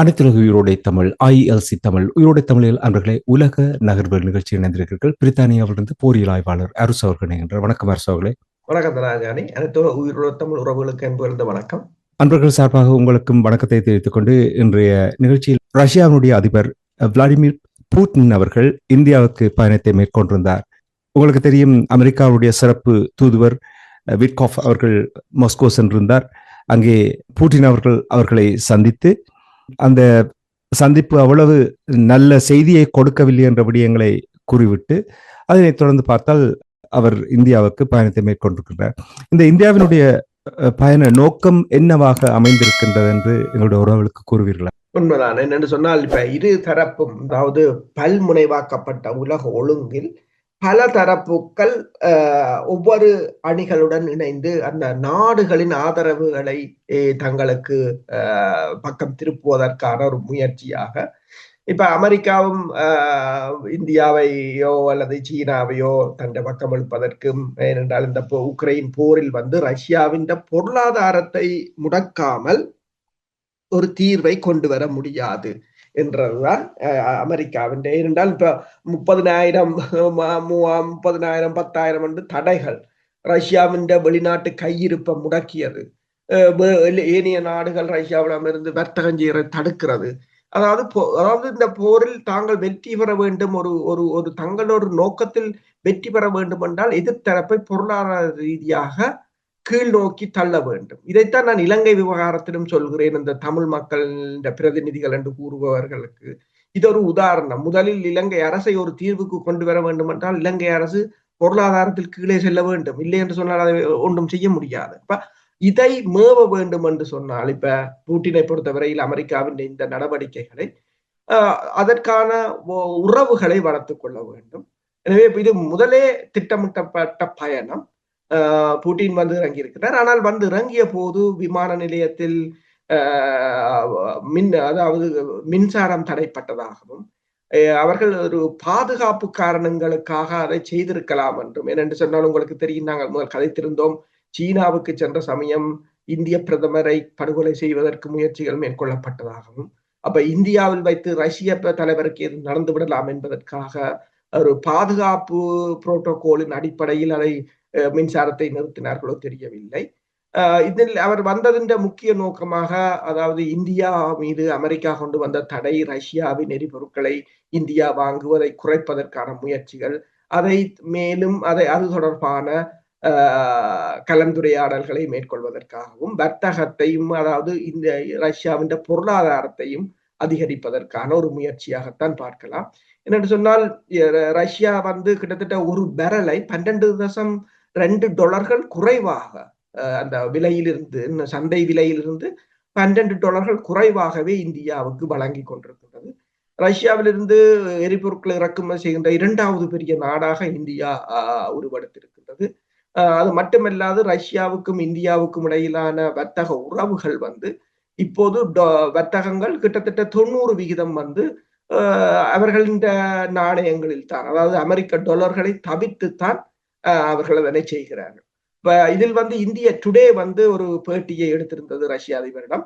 அனைத்துலக உயிரோடை தமிழ் ஐஎல்சி தமிழ் உயிரோடை தமிழில் அன்பர்களே உலக நகர்வு நிகழ்ச்சி இணைந்திருக்கிறீர்கள் பிரித்தானியாவிலிருந்து போரியல் ஆய்வாளர் அரசு அவர்கள் இணைகின்றார் வணக்கம் அரசு அவர்களே. வணக்கம் தனாஜானி அனைத்து உயிரோட தமிழ் உறவுகளுக்கு அன்பு வணக்கம். அன்பர்கள் சார்பாக உங்களுக்கும் வணக்கத்தை தெரிவித்துக் கொண்டு இன்றைய நிகழ்ச்சியில் ரஷ்யாவினுடைய அதிபர் விளாடிமிர் பூட்டின் அவர்கள் இந்தியாவுக்கு பயணத்தை மேற்கொண்டிருந்தார். உங்களுக்கு தெரியும் அமெரிக்காவுடைய சிறப்பு தூதுவர் விட்காஃப் அவர்கள் மாஸ்கோ சென்றிருந்தார். அங்கே பூட்டின் அவர்கள் அவர்களை சந்தித்து அந்த சந்திப்பு அவ்வளவு நல்ல செய்தியை கொடுக்கவில்லை என்ற விடயங்களை கூறிவிட்டு அதனை தொடர்ந்து பார்த்தால் அவர் இந்தியாவுக்கு பயணத்தை மேற்கொண்டிருக்கின்றார். இந்த இந்தியாவினுடைய பயண நோக்கம் என்னவாக அமைந்திருக்கின்றது என்று எங்களுடைய உறவுகளுக்கு கூறுவீர்களா? உண்மைதான். என்னென்னு சொன்னால் இப்ப இரு தரப்பும் அதாவது பல்முனைவாக்கப்பட்ட உலக ஒழுங்கில் பல தரப்புக்கள் ஒவ்வொரு அணிகளுடன் இணைந்து அந்த நாடுகளின் ஆதரவுகளை தங்களுக்கு பக்கம் திருப்புவதற்கான ஒரு முயற்சியாக இப்ப அமெரிக்காவும் இந்தியாவையோ அல்லது சீனாவையோ தன்னை பக்கம் எழுப்பதற்கும் ஏனென்றால் இந்த உக்ரைன் போரில் வந்து ரஷ்யாவின் பொருளாதாரத்தை முடக்காமல் ஒரு தீர்வை கொண்டு வர முடியாது. என்றதுதான் அமெரிக்காவின் ஏனென்றால் இப்போ முப்பதினாயிரம் முப்பதினாயிரம் பத்தாயிரம் என்று தடைகள் ரஷ்யாவின் வெளிநாட்டு கையிருப்பை முடக்கியது. ஏனைய நாடுகள் ரஷ்யாவிடமிருந்து வர்த்தகம் செய்ய தடுக்கிறது. அதாவது அதாவது இந்த போரில் தாங்கள் வெற்றி பெற வேண்டும் ஒரு ஒரு ஒரு தங்களோட நோக்கத்தில் வெற்றி பெற வேண்டும் என்றால் எதிர்த்தரப்பை பொருளாதார ரீதியாக கீழ் நோக்கி தள்ள வேண்டும். இதைத்தான் நான் இலங்கை விவகாரத்திலும் சொல்கிறேன். இந்த தமிழ் மக்கள் பிரதிநிதிகள் என்று கூறுபவர்களுக்கு இது ஒரு உதாரணம். முதலில் இலங்கை அரசை ஒரு தீர்வுக்கு கொண்டு வர வேண்டும் என்றால் இலங்கை அரசு பொருளாதாரத்தில் கீழே செல்ல வேண்டும். இல்லை என்று சொன்னால் அதை ஒன்றும் செய்ய முடியாது. இப்ப இதை மேவ வேண்டும் என்று சொன்னால் இப்ப பூட்டினை பொறுத்தவரையில் அமெரிக்காவின் இந்த நடவடிக்கைகளை அதற்கான உறவுகளை வளர்த்து கொள்ள வேண்டும். எனவே இது முதலே திட்டமிட்டப்பட்ட பயணம். புட்டின் வந்து இறங்கி இருக்கிறார் ஆனால் வந்து இறங்கிய போது விமான நிலையத்தில் மின் அதாவது மின்சாரம் தடைப்பட்டதாகவும் அவர்கள் ஒரு பாதுகாப்பு காரணங்களுக்காக அதை செய்திருக்கலாம் என்றும். ஏனென்று சொன்னால் உங்களுக்கு தெரியும் நாங்கள் முதல் கதைத்திருந்தோம். சீனாவுக்கு சென்ற சமயம் இந்திய பிரதமரை படுகொலை செய்வதற்கு முயற்சிகள் மேற்கொள்ளப்பட்டதாகவும் அப்ப இந்தியாவில் வைத்து ரஷ்ய தலைவருக்கு எது நடந்து விடலாம் என்பதற்காக ஒரு பாதுகாப்பு புரோட்டோகாலின் அடிப்படையில் அதை மின்சாரத்தை நிறுத்தினார்களோ தெரியவில்லை. இதில் அவர் வந்ததின் முக்கிய நோக்கமாக அதாவது இந்தியா மீது அமெரிக்கா கொண்டு வந்த தடை ரஷ்யாவின் எரிபொருட்களை இந்தியா வாங்குவதை குறைப்பதற்கான முயற்சிகள் அதை மேலும் அதை அது தொடர்பான கலந்துரையாடல்களை மேற்கொள்வதற்காகவும் வர்த்தகத்தையும் அதாவது இந்த ரஷ்யாவின் பொருளாதாரத்தையும் அதிகரிப்பதற்கான ஒரு முயற்சியாகத்தான் பார்க்கலாம். என்னென்று சொன்னால் ரஷ்யா வந்து கிட்டத்தட்ட ஒரு பெரலை பன்னெண்டு தசம் ரெண்டு டாலர்கள் குறைவாக அந்த விலையிலிருந்து சந்தை விலையிலிருந்து பன்னெண்டு டாலர்கள் குறைவாகவே இந்தியாவுக்கு வழங்கி கொண்டிருக்கின்றது. ரஷ்யாவிலிருந்து எரிபொருட்களை இறக்குமதி செய்கின்ற இரண்டாவது பெரிய நாடாக இந்தியா உருவெடுத்திருக்கின்றது. அது மட்டுமல்லாது ரஷ்யாவுக்கும் இந்தியாவுக்கும் இடையிலான வர்த்தக உறவுகள் வந்து இப்போது வர்த்தகங்கள் கிட்டத்தட்ட தொண்ணூறு விகிதம் வந்து அவர்களின் நாணயங்களில் தான் அதாவது அமெரிக்க டாலர்களை தவிர்த்துத்தான் அவர்கள் அதனை செய்கிறார்கள். இப்ப இதில் வந்து இந்திய டுடே வந்து ஒரு பேட்டியை எடுத்திருந்தது ரஷ்ய அதிபரிடம்.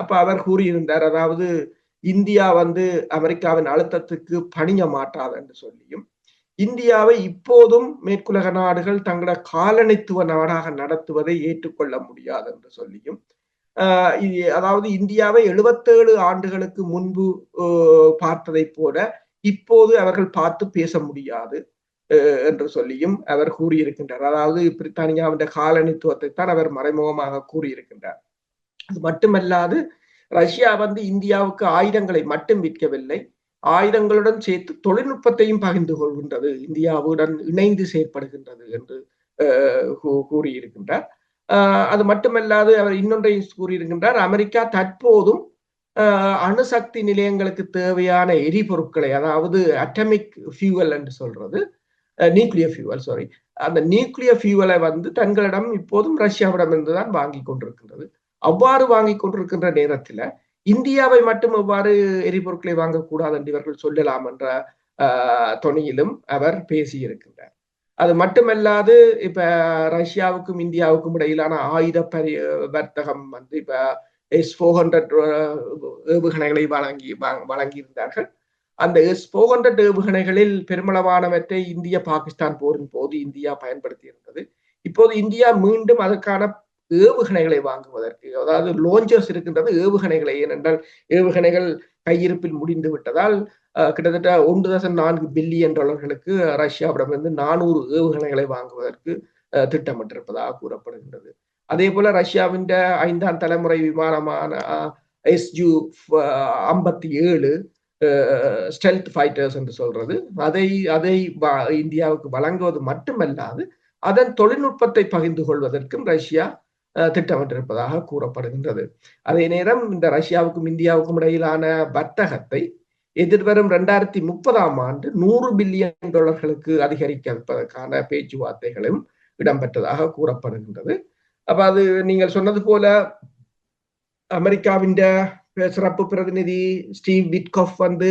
அப்ப அவர் கூறியிருந்தார் அதாவது இந்தியா வந்து அமெரிக்காவின் அழுத்தத்துக்கு பணிய மாட்டாது என்று சொல்லியும் இந்தியாவை இப்போதும் மேற்குலக நாடுகள் தங்களோட காலனித்துவ நாடாக நடத்துவதை ஏற்றுக்கொள்ள முடியாது என்று சொல்லியும் அதாவது இந்தியாவை எழுபத்தேழு ஆண்டுகளுக்கு முன்பு பார்த்ததை போல இப்போது அவர்கள் பார்த்து பேச முடியாது. என்று சொல்லியும் அவர் கூறியிருக்கின்றார். அதாவது பிரித்தானியாவின் காலனித்துவத்தை தான் அவர் மறைமுகமாக கூறியிருக்கின்றார். அது மட்டுமல்லாது ரஷ்யா வந்து இந்தியாவுக்கு ஆயுதங்களை மட்டும் விற்கவில்லை. ஆயுதங்களுடன் சேர்த்து தொழில்நுட்பத்தையும் பகிர்ந்து கொள்கின்றது. இந்தியாவுடன் இணைந்து செயற்படுகின்றது என்று கூறியிருக்கின்றார். அது மட்டுமல்லாது அவர் இன்னொன்றையும் கூறியிருக்கின்றார். அமெரிக்கா தற்போதும் அணுசக்தி நிலையங்களுக்கு தேவையான எரிபொருட்களை அதாவது அட்டமிக் ஃபியூவல் என்று சொல்றது நியூக்ளியர் ஃபியூவல் சாரி அந்த நியூக்ளியர் ஃபியூவலை வந்து தங்களிடம் இப்போதும் ரஷ்யாவிடமிருந்து தான் வாங்கி கொண்டிருக்கின்றது. அவ்வாறு வாங்கி கொண்டிருக்கின்ற நேரத்தில் இந்தியாவை மட்டும் எவ்வாறு எரிபொருட்களை வாங்கக்கூடாது என்று இவர்கள் சொல்லலாம் என்ற துணியிலும் அவர் பேசியிருக்கின்றார். அது மட்டுமல்லாது இப்ப ரஷ்யாவுக்கும் இந்தியாவுக்கும் இடையிலான ஆயுத பரி வர்த்தகம் வந்து இப்ப எஸ் ஃபோர் ஹண்ட்ரட் ஏவுகணைகளை வழங்கி வழங்கியிருந்தார்கள். அந்த எஸ் ஃபோர் ஹண்ட்ரட் ஏவுகணைகளில் பெருமளவானவற்றை இந்திய பாகிஸ்தான் போரின் போது இந்தியா பயன்படுத்தி இருந்தது இப்போது இந்தியா மீண்டும் அதற்கான ஏவுகணைகளை வாங்குவதற்கு அதாவது லோஞ்சர்ஸ் இருக்கின்றது ஏவுகணைகளை ஏனென்றால் ஏவுகணைகள் கையிருப்பில் முடிந்து விட்டதால் கிட்டத்தட்ட ஒன்று தசம் நான்கு பில்லியன் டாலர்களுக்கு ரஷ்யாவிடமிருந்து நானூறு ஏவுகணைகளை வாங்குவதற்கு திட்டமிட்டிருப்பதாக கூறப்படுகின்றது. அதே போல ரஷ்யாவின் ஐந்தாம் தலைமுறை விமானமான எஸ்ஜு ஐம்பத்தி ஏழு ஸ்டெல்த் ஃபைட்டர்ஸ் என்று சொல்றது. அதை அதை இந்தியாவுக்கு வழங்குவது மட்டுமல்லாது அதன் தொழில்நுட்பத்தை பகிர்ந்து கொள்வதற்கும் ரஷ்யா திட்டமிட்டிருப்பதாக கூறப்படுகின்றது. அதே நேரம் இந்த ரஷ்யாவுக்கும் இந்தியாவுக்கும் இடையிலான வர்த்தகத்தை எதிர்வரும் இரண்டாயிரத்தி முப்பதாம் ஆண்டு நூறு பில்லியன் டாலர்களுக்கு அதிகரிப்பதற்கான பேச்சுவார்த்தைகளும் இடம்பெற்றதாக கூறப்படுகின்றது. அப்ப அது நீங்கள் சொன்னது போல அமெரிக்காவின் சிறப்பு பிரதிநிதி ஸ்டீவ் விட்கோஃப் வந்து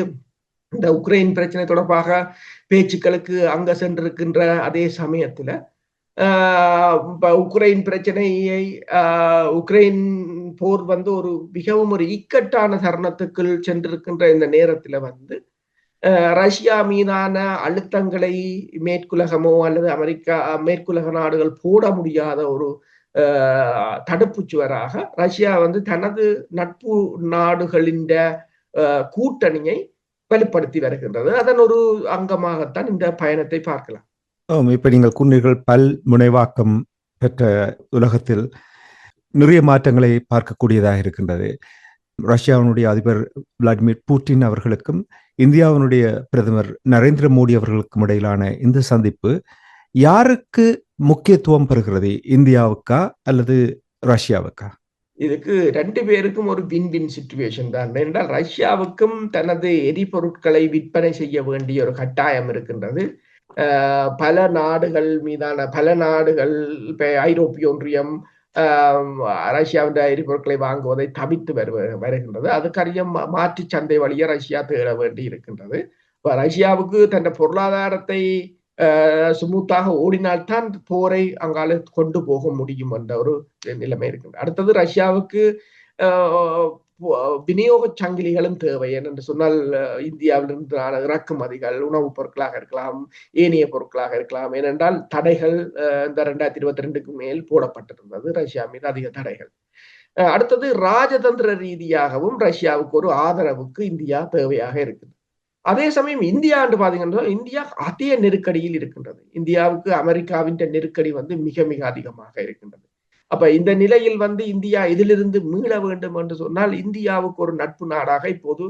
இந்த உக்ரைன் பிரச்சனை தொடர்பாக பேச்சுக்களுக்கு அங்க சென்றிருக்கின்ற அதே சமயத்துல உக்ரைன் பிரச்சனையை உக்ரைன் போர் வந்து ஒரு மிகவும் ஒரு இக்கட்டான தருணத்துக்குள் சென்றிருக்கின்ற இந்த நேரத்துல வந்து ரஷ்யா மீதான அழுத்தங்களை மேற்குலகமோ அல்லது அமெரிக்கா மேற்குலக நாடுகள் போட முடியாத ஒரு தடுப்பு சுவராக ரஷ்யா வந்து தனது நட்பு நாடுகளின் கூட்டணியை வலுப்படுத்தி வருகின்றது. அதன் ஒரு அங்கமாகத்தான் இந்த பயணத்தை பார்க்கலாம். இப்ப நீங்கள் குன்னீர்கள் பல் முனைவாக்கம் பெற்ற உலகத்தில் நிறைய மாற்றங்களை பார்க்கக்கூடியதாக இருக்கின்றது. ரஷ்யாவினுடைய அதிபர் விளாடிமிர் புட்டின் அவர்களுக்கும் இந்தியாவினுடைய பிரதமர் நரேந்திர மோடி அவர்களுக்கும் இடையிலான இந்த சந்திப்பு யாருக்கு முக்கியத்துவம் பெறுகிறது? இந்தியாவுக்கா அல்லது ரஷ்யாவுக்கா? இதுக்கு ரெண்டு பேருக்கும் ஒரு வின் வின் சுச்சுவேஷன் தான். என்றால் ரஷ்யாவுக்கும் தனது எரிபொருட்களை விற்பனை செய்ய வேண்டிய ஒரு கட்டாயம் இருக்கின்றது. பல நாடுகள் மீதான பல நாடுகள் ஐரோப்பிய ஒன்றியம் ரஷ்யாவின் எரிபொருட்களை வாங்குவதை தவித்து வருகின்றது. அதுக்கறிய மாற்று சந்தை வழியை ரஷ்யா தேட வேண்டி இருக்கின்றது. ரஷ்யாவுக்கு தன் பொருளாதாரத்தை சுமூத்தாக ஓடினால்தான் போரை அங்கால கொண்டு போக முடியும் என்ற ஒரு நிலைமை இருக்கின்றது அடுத்தது ரஷ்யாவுக்கு விநியோக சங்கிலிகளும் தேவை ஏனென்று சொன்னால் இந்தியாவிலிருந்து இறக்குமதிகள் உணவுப் பொருட்களாக இருக்கலாம் ஏனைய பொருட்களாக இருக்கலாம் ஏனென்றால் தடைகள் இந்த ரெண்டாயிரத்தி இருபத்தி ரெண்டுக்கு மேல் போடப்பட்டிருந்தது ரஷ்யா மீது அதிக தடைகள் அடுத்தது ராஜதந்திர ரீதியாகவும் ரஷ்யாவுக்கு ஒரு ஆதரவுக்கு இந்தியா தேவையாக இருக்குது அதே சமயம் இந்தியா என்று பார்த்தீங்கன்னா இந்தியா அதே நெருக்கடியில் இருக்கின்றது. இந்தியாவுக்கு அமெரிக்காவின் நெருக்கடி வந்து மிக மிக அதிகமாக இருக்கின்றது. அப்ப இந்த நிலையில் வந்து இந்தியா இதிலிருந்து மீள வேண்டும் என்று சொன்னால் இந்தியாவுக்கு ஒரு நட்பு நாடாக இப்போது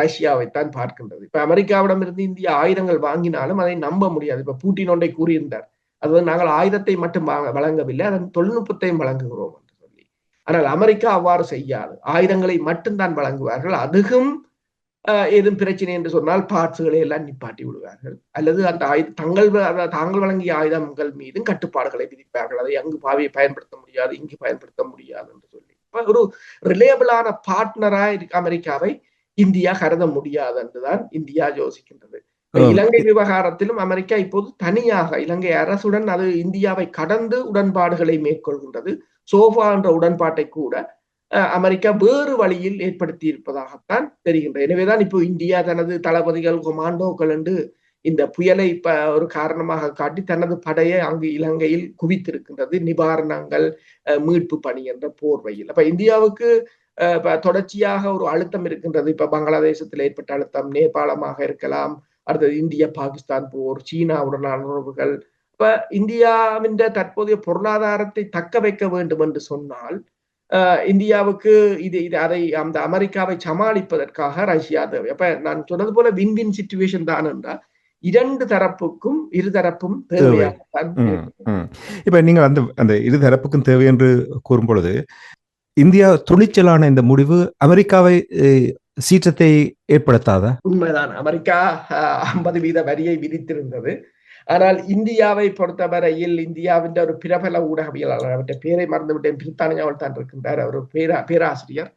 ரஷ்யாவைத்தான் பார்க்கின்றது. இப்ப அமெரிக்காவிடம் இருந்து இந்தியா ஆயுதங்கள் வாங்கினாலும் அதை நம்ப முடியாது. இப்ப பூட்டின் ஒன்றை கூறியிருந்தார். அதாவது நாங்கள் ஆயுதத்தை மட்டும் வழங்கவில்லை அதன் தொழில்நுட்பத்தையும் வழங்குகிறோம் என்று சொல்லி. ஆனால் அமெரிக்கா அவ்வாறு செய்யாது. ஆயுதங்களை மட்டும்தான் வழங்குவார்கள். அதுவும் ஏதும் பிரச்சனை என்று சொன்னால் பார்ட்ஸுகளை எல்லாம் நிப்பாட்டி விடுவார்கள். அல்லது அந்த ஆயுத தங்கள் தாங்கள் வழங்கிய ஆயுதங்கள் மீதும் கட்டுப்பாடுகளை விதிப்பார்கள். அதை அங்கு பாவியை பயன்படுத்த முடியாது இங்கு பயன்படுத்த முடியாது என்று சொல்லி. ஒரு ரிலேபிளான பார்ட்னரா அமெரிக்காவை இந்தியா கருத முடியாது என்றுதான் இந்தியா யோசிக்கின்றது. இலங்கை விவகாரத்திலும் அமெரிக்கா இப்போது தனியாக இலங்கை அரசுடன் அது இந்தியாவை கடந்து உடன்பாடுகளை மேற்கொள்கின்றது. சோஃபா என்ற உடன்பாட்டை கூட அமெரிக்கா வேறு வழியில் ஏற்படுத்தி இருப்பதாகத்தான் தெரிகின்றது. எனவேதான் இப்போ இந்தியா தனது தளபதிகள் கொமாண்டோக்கள் என்று இந்த புயலை இப்ப ஒரு காரணமாக காட்டி தனது படையை அங்கு இலங்கையில் குவித்திருக்கின்றது. நிவாரணங்கள் மீட்பு பணி என்ற போர்வையில். அப்ப இந்தியாவுக்கு தொடர்ச்சியாக ஒரு அழுத்தம் இருக்கின்றது. இப்ப பங்களாதேசத்தில் ஏற்பட்ட அழுத்தம் நேபாளமாக இருக்கலாம் அடுத்தது இந்திய பாகிஸ்தான் போர் சீனாவுடனான உறவுகள். இப்ப இந்தியாவின் தற்போதைய பொருளாதாரத்தை தக்க வைக்க வேண்டும் என்று சொன்னால் இந்தியாவுக்கு இது இது அதை அந்த அமெரிக்காவை சமாளிப்பதற்காக ரஷ்யா தேவை. அப்ப நான் சொன்னது போல வின் வின் சிச்சுவேஷன் தான் என்றால் இரண்டு தரப்புக்கும் இருதரப்பும் இப்ப நீங்க அந்த அந்த இருதரப்புக்கும் தேவை என்று கூறும் பொழுது இந்தியா துணிச்சலான இந்த முடிவு அமெரிக்காவை சீற்றத்தை ஏற்படுத்தாதா? உண்மைதான். அமெரிக்கா ஐம்பது வீத வரியை விதித்திருந்தது. ஆனால் இந்தியாவை பொறுத்தவரையில் இந்தியாவின் ஒரு பிரபல ஊடகவியலாளர் அவற்றை பேரை மறந்துவிட்டேன். பிரித்தானியாவில் தான் இருக்கின்றார். அவர் பேரா பேராசிரியர்.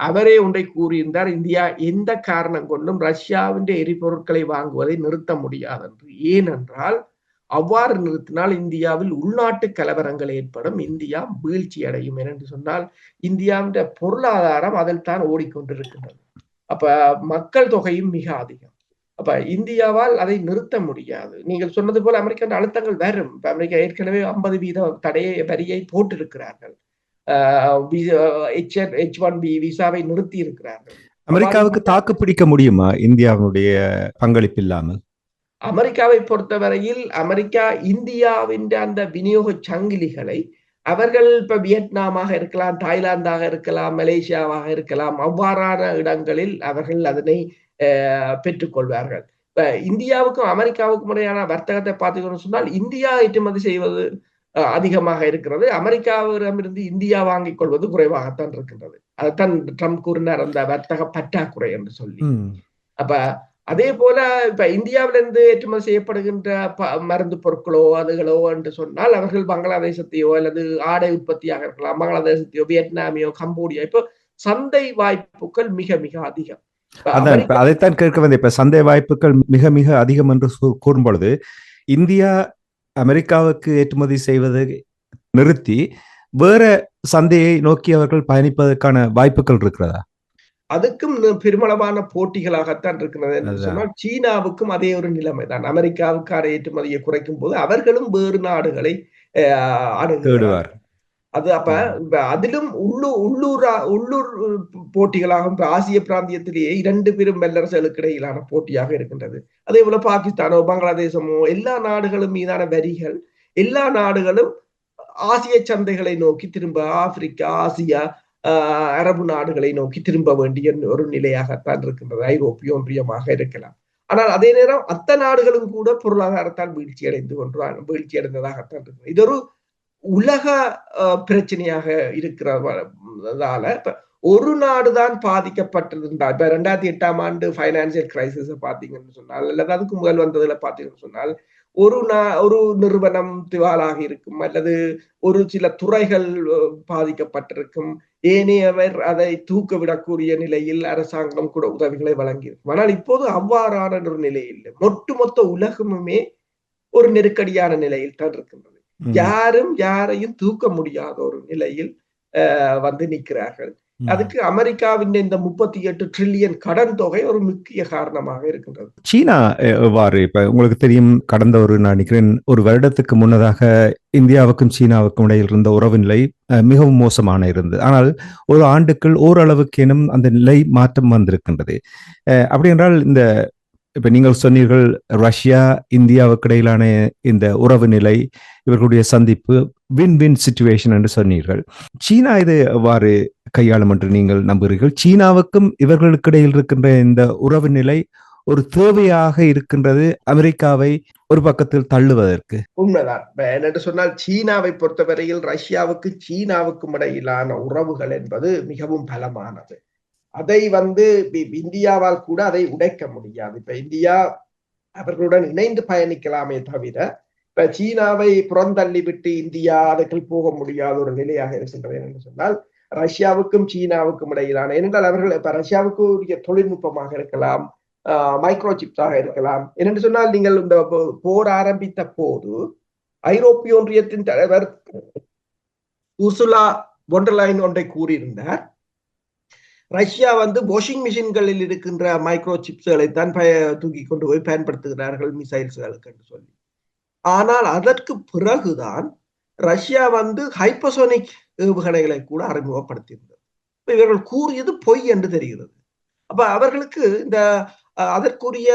அவரே ஒன்றை கூறியிருந்தார் இந்தியா எந்த காரணம் கொண்டும் ரஷ்யாவின் எரிபொருட்களை வாங்குவதை நிறுத்த முடியாது என்று. ஏனென்றால் அவ்வாறு நிறுத்தினால் இந்தியாவில் உள்நாட்டு கலவரங்கள் ஏற்படும் இந்தியா வீழ்ச்சி அடையும் என்று சொன்னால் இந்தியாவின் பொருளாதாரம் அதில் தான் ஓடிக்கொண்டிருக்கின்றது. அப்ப மக்கள் தொகையும் மிக அதிகம். அப்ப இந்தியாவால் அதை நிறுத்த முடியாது. நீங்கள் சொன்னது போல அமெரிக்க அழுத்தங்கள் வரும். இப்ப அமெரிக்கா ஏற்கனவே ஐம்பது வீத தடையை வரியை போட்டிருக்கிறார்கள். எச் ஒன் பி விசாவை நிறுத்தி இருக்கிறார்கள் அமெரிக்காவுக்கு தாக்கு பிடிக்க முடியுமா இந்தியாவுடைய பங்களிப்பு இல்லாமல்? அமெரிக்காவை பொறுத்தவரையில் அமெரிக்கா இந்தியாவின் அந்த விநியோக சங்கிலிகளை அவர்கள் இப்ப வியட்நாமாக இருக்கலாம் தாய்லாந்தாக இருக்கலாம் மலேசியாவாக இருக்கலாம் அவ்வாறான இடங்களில் அவர்கள் அதனை பெற்றுக்கொள்வார்கள். இப்ப இந்தியாவுக்கும் அமெரிக்காவுக்கும் இடையான வர்த்தகத்தை பார்த்தீங்கன்னு சொன்னால் இந்தியா ஏற்றுமதி செய்வது அதிகமாக இருக்கிறது. அமெரிக்காவிடமிருந்து இந்தியா வாங்கிக் கொள்வது குறைவாகத்தான் இருக்கின்றது. அதைத்தான் ட்ரம்ப் கூறினார் அந்த வர்த்தக பற்றாக்குறை என்று சொல்லி. அப்ப அதே போல இப்ப இந்தியாவிலிருந்து ஏற்றுமதி செய்யப்படுகின்ற மருந்து பொருட்களோ அதுகளோ என்று சொன்னால் அவர்கள் பங்களாதேசத்தையோ அல்லது ஆடை உற்பத்தியாக இருக்கலாம் பங்களாதேசத்தையோ வியட்நாமியோ கம்போடியா இப்போ சந்தை வாய்ப்புகள் மிக மிக அதிகம். அதான் அதைத்தான் கேட்க வந்த இப்ப சந்தை வாய்ப்புகள் மிக மிக அதிகம் என்று கூறும் பொழுது இந்தியா அமெரிக்காவுக்கு ஏற்றுமதி செய்வதை நிறுத்தி வேற சந்தையை நோக்கி அவர்கள் பயணிப்பதற்கான வாய்ப்புகள் இருக்கிறதா? அதுக்கும் பெருமளவான போட்டிகளாகத்தான் இருக்கிறது என்று சொன்னால் சீனாவுக்கும் அதே ஒரு நிலைமை தான். அமெரிக்காவுக்கான ஏற்றுமதியை குறைக்கும் போது அவர்களும் வேறு நாடுகளை அணுகுவார் அது அப்ப அதிலும் உள்ளூர் உள்ளூரா உள்ளூர் போட்டிகளாக இப்ப ஆசிய பிராந்தியத்திலேயே இரண்டு பெரும் வல்லரசுகளுக்கு இடையிலான போட்டியாக இருக்கின்றது. அதே போல பாகிஸ்தானோ பங்களாதேசமோ எல்லா நாடுகளும் மீதான வரிகள் எல்லா நாடுகளும் ஆசிய சந்தைகளை நோக்கி திரும்ப ஆப்பிரிக்கா ஆசியா அரபு நாடுகளை நோக்கி திரும்ப வேண்டிய ஒரு நிலையாகத்தான் இருக்கின்றது. ஐரோப்பிய ஒன்றியமாக இருக்கலாம். ஆனால் அதே நேரம் அத்த நாடுகளும் கூட பொருளாதாரத்தால் வீழ்ச்சி அடைந்து கொண்டு வீழ்ச்சி அடைந்ததாகத்தான் இருக்கு இது ஒரு உலக பிரச்சனையாக இருக்கிறதால இப்ப ஒரு நாடுதான் பாதிக்கப்பட்டிருந்தா இப்ப ரெண்டாயிரத்தி எட்டாம் ஆண்டு பைனான்சியல் கிரைசிஸ பாத்தீங்கன்னு சொன்னால் அல்லது அதுக்கு முதல் வந்ததுல பாத்தீங்கன்னு சொன்னால் ஒரு நா ஒரு நிறுவனம் திவாலாக இருக்கும் அல்லது ஒரு சில துறைகள் பாதிக்கப்பட்டிருக்கும் ஏனையவர் அதை தூக்க விடக்கூடிய நிலையில் அரசாங்கம் கூட உதவிகளை வழங்கியிருக்கும். ஆனால் இப்போது அவ்வாறான ஒரு நிலை இல்லை ஒட்டுமொத்த உலகமுமே ஒரு நெருக்கடியான நிலையில் தான் இருக்கின்றது. யாரும் யாரையும் தூக்க முடியாத ஒரு நிலையில் வந்து நிற்கிறார்கள். அதுக்கு அமெரிக்காவின் இந்த முப்பத்தி எட்டு ட்ரில்லியன் கடன் தொகை ஒரு முக்கிய காரணமாக இருக்கின்றது. சீனா எவ்வாறு இப்ப உங்களுக்கு தெரியும் கடந்த ஒரு நான் நினைக்கிறேன் ஒரு வருடத்துக்கு முன்னதாக இந்தியாவுக்கும் சீனாவுக்கும் இடையில் இருந்த உறவு நிலை மிகவும் மோசமான இருந்தது. ஆனால் ஒரு ஆண்டுக்குள் ஓரளவுக்கேனும் அந்த நிலை மாற்றம் வந்திருக்கின்றது. அப்படி என்றால் இந்த இப்ப நீங்கள் சொன்னீர்கள் ரஷ்யா இந்தியாவுக்கு இடையிலான இந்த உறவு நிலை இவர்களுடைய சந்திப்பு வின் வின் சுச்சுவேஷன் என்று சொன்னீர்கள். சீனா இது எவ்வாறு கையாளும் என்று நீங்கள் நம்புகிறீர்கள்? சீனாவுக்கும் இவர்களுக்கு இடையில் இருக்கின்ற இந்த உறவு நிலை ஒரு தேவையாக இருக்கின்றது அமெரிக்காவை ஒரு பக்கத்தில் தள்ளுவதற்கு. உண்மைதான். என்னென்று சொன்னால் சீனாவை பொறுத்தவரையில் ரஷ்யாவுக்கு சீனாவுக்கும் இடையிலான உறவுகள் என்பது மிகவும் பலமானது. அதை வந்து இந்தியாவால் கூட அதை உடைக்க முடியாது. இப்ப இந்தியா அவர்களுடன் இணைந்து பயணிக்கலாமே தவிர இப்ப சீனாவை புறந்தள்ளி விட்டு இந்தியா அதற்குள் போக முடியாத ஒரு நிலையாக இருக்கின்றது என்று சொன்னால் ரஷ்யாவுக்கும் சீனாவுக்கும் இடையிலான ஏனென்றால் அவர்கள் இப்ப ரஷ்யாவுக்கு உரிய தொழில்நுட்பமாக இருக்கலாம் மைக்ரோ சிப்ஸாக இருக்கலாம். என்னென்று சொன்னால் நீங்கள் இந்த போர் ஆரம்பித்த போது ஐரோப்பிய ஒன்றியத்தின் தலைவர் உர்சுலா ஒன்றலைன் ஒன்றை கூறியிருந்தார். ரஷ்யா வந்து வாஷிங் மிஷின்களில் இருக்கின்ற மைக்ரோ சிப்ஸ்களை தான் பய தூக்கி கொண்டு போய் பயன்படுத்துகிறார்கள் மிசைல்ஸ்களுக்கு என்று சொல்லி. ஆனால் அதற்கு பிறகுதான் ரஷ்யா வந்து ஹைப்பசோனிக் ஏவுகணைகளை கூட அறிமுகப்படுத்தியிருந்தது. இவர்கள் கூறியது பொய் என்று தெரிகிறது. அப்ப அவர்களுக்கு இந்த அதற்குரிய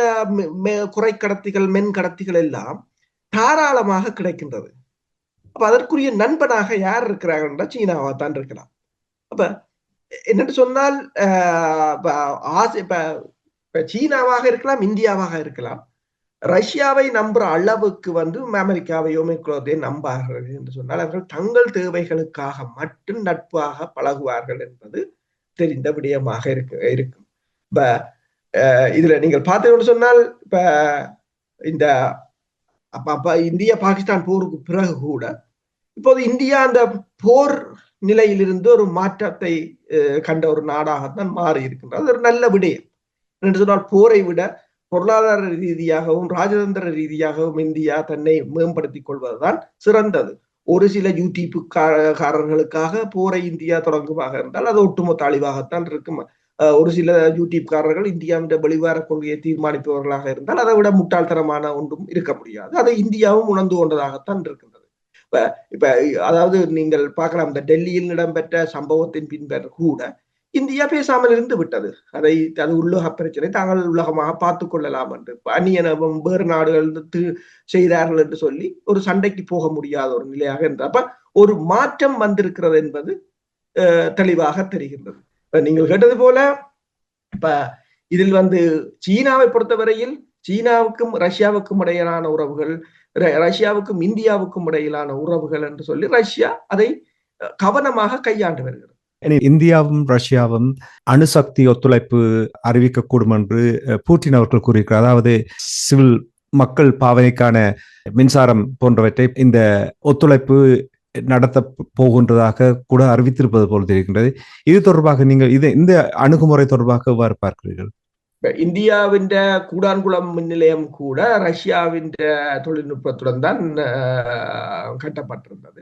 குறை கடத்திகள் மென் கடத்திகள் எல்லாம் தாராளமாக கிடைக்கின்றது. அப்ப அதற்குரிய நண்பனாக யார் இருக்கிறார்கள் சீனாவா தான் இருக்கலாம் அப்ப என்னென்று சொன்னால் இப்ப சீனாவாக இருக்கலாம் இந்தியாவாக இருக்கலாம். ரஷ்யாவை நம்புற அளவுக்கு வந்து அமெரிக்காவையோ மேற்கொள்வதையோ நம்பார்கள் என்று சொன்னால் அவர்கள் தங்கள் தேவைகளுக்காக மட்டும் நட்பாக பழகுவார்கள் என்பது தெரிந்த விடயமாக இருக்கு இருக்கும். இப்ப இதுல நீங்கள் பார்த்தீங்கன்னு சொன்னால் இப்ப இந்த அப்ப அப்ப இந்திய பாகிஸ்தான் போருக்கு பிறகு கூட இப்போது இந்தியா அந்த போர் நிலையிலிருந்து ஒரு மாற்றத்தை கண்ட ஒரு நாடாகத்தான் மாறி இருக்கின்றது ஒரு நல்ல விடயம். என்று சொன்னால் போரை விட பொருளாதார ரீதியாகவும் ராஜதந்திர ரீதியாகவும் இந்தியா தன்னை மேம்படுத்திக் கொள்வதுதான் சிறந்தது. ஒரு சில யூடியூப் காரர்களுக்காக போரை இந்தியா தொடங்குமாக இருந்தால் அது ஒட்டுமொத்த அழிவாகத்தான் இருக்கும். ஒரு சில யூடியூப்காரர்கள் இந்தியாவின் வெளிவார கொள்கையை தீர்மானிப்பவர்களாக இருந்தால் அதை விட முட்டாள்தனமான ஒன்றும் இருக்க முடியாது. அதை இந்தியாவும் உணர்ந்து கொண்டதாகத்தான் இருக்கின்றது. இப்ப இப்ப அதாவது நீங்கள் பார்க்கலாம் இந்த டெல்லியில் இடம்பெற்ற சம்பவத்தின் பின்பற்ற கூட இந்தியா பேசாமல் இருந்து விட்டது. அதை அது உள்ளக பிரச்சனை. தாங்கள் உலகமாக பார்த்து கொள்ளலாம் என்று. அந்நிய வேறு நாடுகள் செய்தார்கள் என்று சொல்லி ஒரு சண்டைக்கு போக முடியாத ஒரு நிலையாக இருந்தது அப்ப ஒரு மாற்றம் வந்திருக்கிறது என்பது தெளிவாக தெரிகின்றது. இப்ப நீங்கள் கேட்டது போல இப்ப இதில் வந்து சீனாவை பொறுத்தவரையில் சீனாவுக்கும் ரஷ்யாவுக்கும் இடையிலான உறவுகள் ரஷ்யாவுக்கும் இந்தியாவுக்கும் இடையிலான உறவுகள் என்று சொல்லி ரஷ்யா அதை கவனமாக கையாண்டு வருகிறது. இந்தியாவும் ரஷ்யாவும் அணுசக்தி ஒத்துழைப்பு அறிவிக்கக்கூடும் என்று பூட்டின் அவர்கள் கூறியிருக்கிறார். அதாவது சிவில் மக்கள் பாவனைக்கான மின்சாரம் போன்றவற்றை இந்த ஒத்துழைப்பு நடத்த போகின்றதாக கூட அறிவித்திருப்பது போல் தெரிகின்றது. இது தொடர்பாக நீங்கள் இது இந்த அணுகுமுறை தொடர்பாக எவ்வாறு பார்க்கிறீர்கள்? இந்தியாவின் கூடான்குளம் மின் நிலையம் கூட ரஷ்யாவின் தொழில்நுட்பத்துடன் தான் கட்டப்பட்டிருந்தது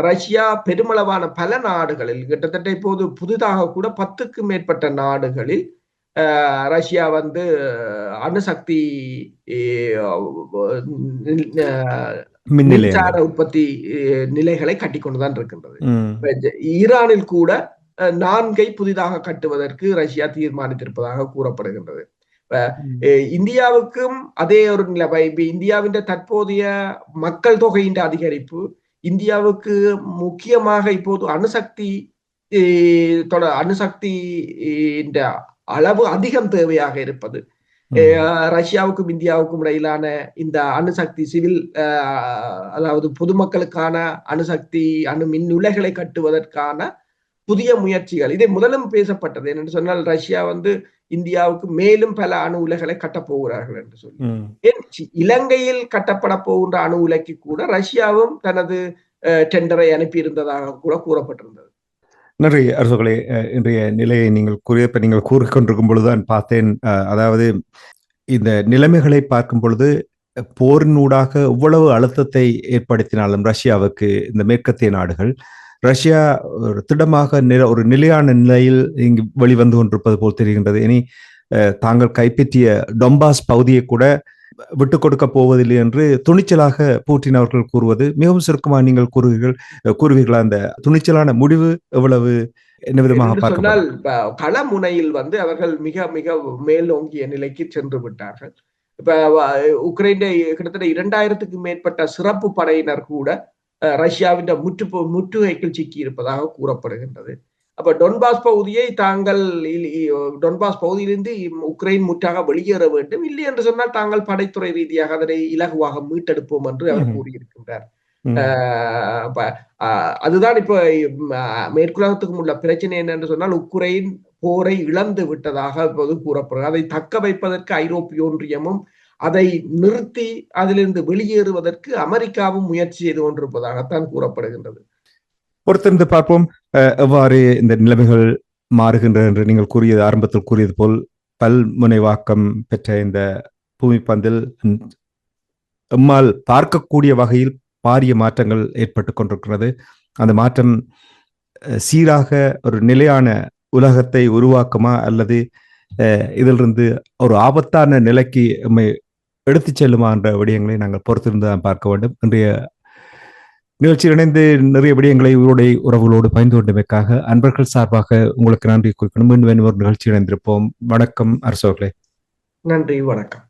ரஷ்யா பெருமளவான பல நாடுகளில் கிட்டத்தட்ட இப்போது புதிதாக கூட பத்துக்கும் மேற்பட்ட நாடுகளில் ரஷ்யா வந்து அணுசக்தி மின்சார உற்பத்தி நிலைகளை கட்டிக்கொண்டுதான் இருக்கின்றது ஈரானில் கூட நான்கை புதிதாக கட்டுவதற்கு ரஷ்யா தீர்மானித்திருப்பதாக கூறப்படுகின்றது. இந்தியாவுக்கும் அதே ஒரு நிலைமை இந்தியாவின் தற்போதைய மக்கள் தொகையின் அதிகரிப்பு இந்தியாவுக்கு முக்கியமாக இப்போது அணுசக்தி அணுசக்தி அளவு அதிகம் தேவையாக இருப்பது. ரஷ்யாவுக்கும் இந்தியாவுக்கும் இடையிலான இந்த அணுசக்தி சிவில் அதாவது பொதுமக்களுக்கான அணுசக்தி அணு மின் உலைகளை கட்டுவதற்கான புதிய முயற்சிகள். இதை முதலும் பேசப்பட்டது என்னென்று சொன்னால் ரஷ்யா வந்து இந்தியாவுக்கு மேலும் பல அணு உலைகளை கட்டப் போகிறார்கள் என்று சொல்லி. இலங்கையில் கட்டப்பட போகின்ற அணு உலைக்கு கூட ரஷ்யாவும் தனது டெண்டரை அனுப்பியிருந்ததாக கூட கூறப்பட்டிருந்தது. நன்றி அரசுகளே. இன்றைய நிலையை நீங்கள் கூறியப்ப நீங்கள் கூறிக்கொண்டிருக்கும் பொழுதுதான் பார்த்தேன் அதாவது இந்த நிலைமைகளை பார்க்கும் பொழுது போரினூடாக இவ்வளவு அழுத்தத்தை ஏற்படுத்தினாலும் ரஷ்யாவுக்கு இந்த மேற்கத்திய நாடுகள் ரஷ்யா ஒரு திடமாக நில ஒரு நிலையான நிலையில் இங்கு வெளிவந்து கொண்டிருப்பது போல் தெரிகின்றது. இனி தாங்கள் கைப்பற்றிய டொம்பாஸ் பகுதியை கூட விட்டு கொடுக்க போவதில்லை என்று துணிச்சலாக பூட்டின் அவர்கள் கூறுவது மிகவும் சுருக்கமாக நீங்கள் கூறுவீர்கள் கூறுவீர்களா? அந்த துணிச்சலான முடிவு எவ்வளவு என்ன விதமாக சொன்னால் களமுனையில் வந்து அவர்கள் மிக மிக மேலோங்கிய நிலைக்கு சென்று விட்டார்கள். இப்ப உக்ரைன் கிட்டத்தட்ட இரண்டாயிரத்துக்கு மேற்பட்ட சிறப்பு படையினர் கூட ரஷ்யாவின் முற்று முற்றுகைக்குள் சிக்கி இருப்பதாக கூறப்படுகின்றது. அப்ப டொன்பாஸ் பகுதியை தாங்கள் டொன்பாஸ் பகுதியிலிருந்து உக்ரைன் முற்றாக வெளியேற வேண்டும். இல்லை என்று சொன்னால் தாங்கள் படைத்துறை ரீதியாக அதனை இலகுவாக மீட்டெடுப்போம் என்று அவர் கூறியிருக்கின்றார். அதுதான் இப்ப மேற்குலகத்துக்கும் உள்ள பிரச்சனை என்னென்று சொன்னால் உக்ரைன் போரை இழந்து விட்டதாக கூறப்படுகிறது. அதை தக்க வைப்பதற்கு ஐரோப்பிய ஒன்றியமும் அதை நிறுத்தி அதிலிருந்து வெளியேறுவதற்கு அமெரிக்காவும் முயற்சி செய்து கொண்டிருப்பதாகத்தான் கூறப்படுகின்றது. பொறுத்திருந்து பார்ப்போம். எவ்வாறு இந்த நிலைமைகள் மாறுகின்றன என்று நீங்கள் கூறியது ஆரம்பத்தில் கூறியது போல் பல்முனைவாக்கம் பெற்ற இந்த பூமி பந்தில் எம்மால் பார்க்கக்கூடிய வகையில் பாரிய மாற்றங்கள் ஏற்பட்டு கொண்டிருக்கிறது. அந்த மாற்றம் சீராக ஒரு நிலையான உலகத்தை உருவாக்குமா அல்லது இதிலிருந்து ஒரு ஆபத்தான நிலைக்கு நம்மை எடுத்து செல்லுமா என்ற விடயங்களை நாங்கள் பொறுத்திருந்து தான் பார்க்க வேண்டும். இன்றைய நிகழ்ச்சியில் இணைந்து நிறைய விடயங்களை உங்களுடைய உறவுகளோடு பயந்து கொண்டமைக்காக அன்பர்கள் சார்பாக உங்களுக்கு நன்றி குறிக்கணும் மீண்டும் ஒரு நிகழ்ச்சி இணைந்திருப்போம். வணக்கம் அரசோர்களே நன்றி வணக்கம்.